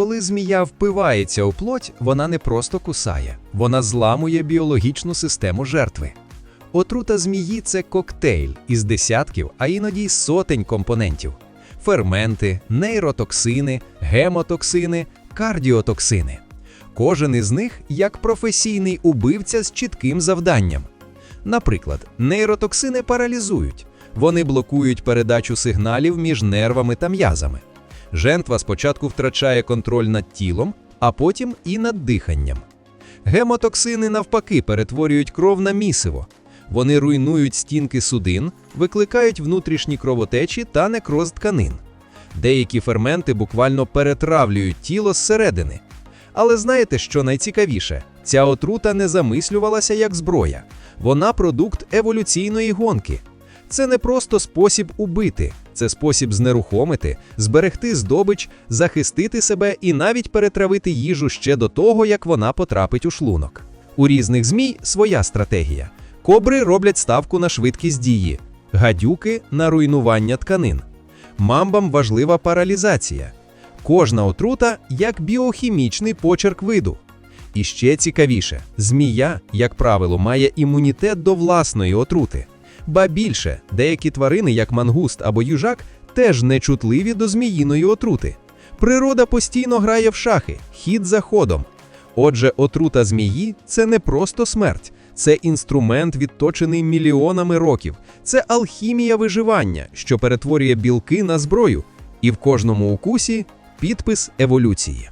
Коли змія впивається у плоть, вона не просто кусає, вона зламує біологічну систему жертви. Отрута змії це коктейль із десятків, а іноді й сотень компонентів: ферменти, нейротоксини, гемотоксини, кардіотоксини. Кожен із них як професійний убивця з чітким завданням. Наприклад, нейротоксини паралізують, вони блокують передачу сигналів між нервами та м'язами. Жертва спочатку втрачає контроль над тілом, а потім і над диханням. Гемотоксини, навпаки, перетворюють кров на місиво. Вони руйнують стінки судин, викликають внутрішні кровотечі та некроз тканин. Деякі ферменти буквально перетравлюють тіло зсередини. Але знаєте, що найцікавіше? Ця отрута не замислювалася як зброя. Вона продукт еволюційної гонки. Це не просто спосіб убити, це спосіб знерухомити, зберегти здобич, захистити себе і навіть перетравити їжу ще до того, як вона потрапить у шлунок. У різних змій своя стратегія. Кобри роблять ставку на швидкість дії, гадюки на руйнування тканин. Мамбам важлива паралізація. Кожна отрута як біохімічний почерк виду. І ще цікавіше, змія, як правило, має імунітет до власної отрути. Ба більше, деякі тварини, як мангуст або южак, теж нечутливі до зміїної отрути. Природа постійно грає в шахи, хід за ходом. Отже, отрута змії це не просто смерть, це інструмент, відточений мільйонами років. Це алхімія виживання, що перетворює білки на зброю, і в кожному укусі підпис еволюції.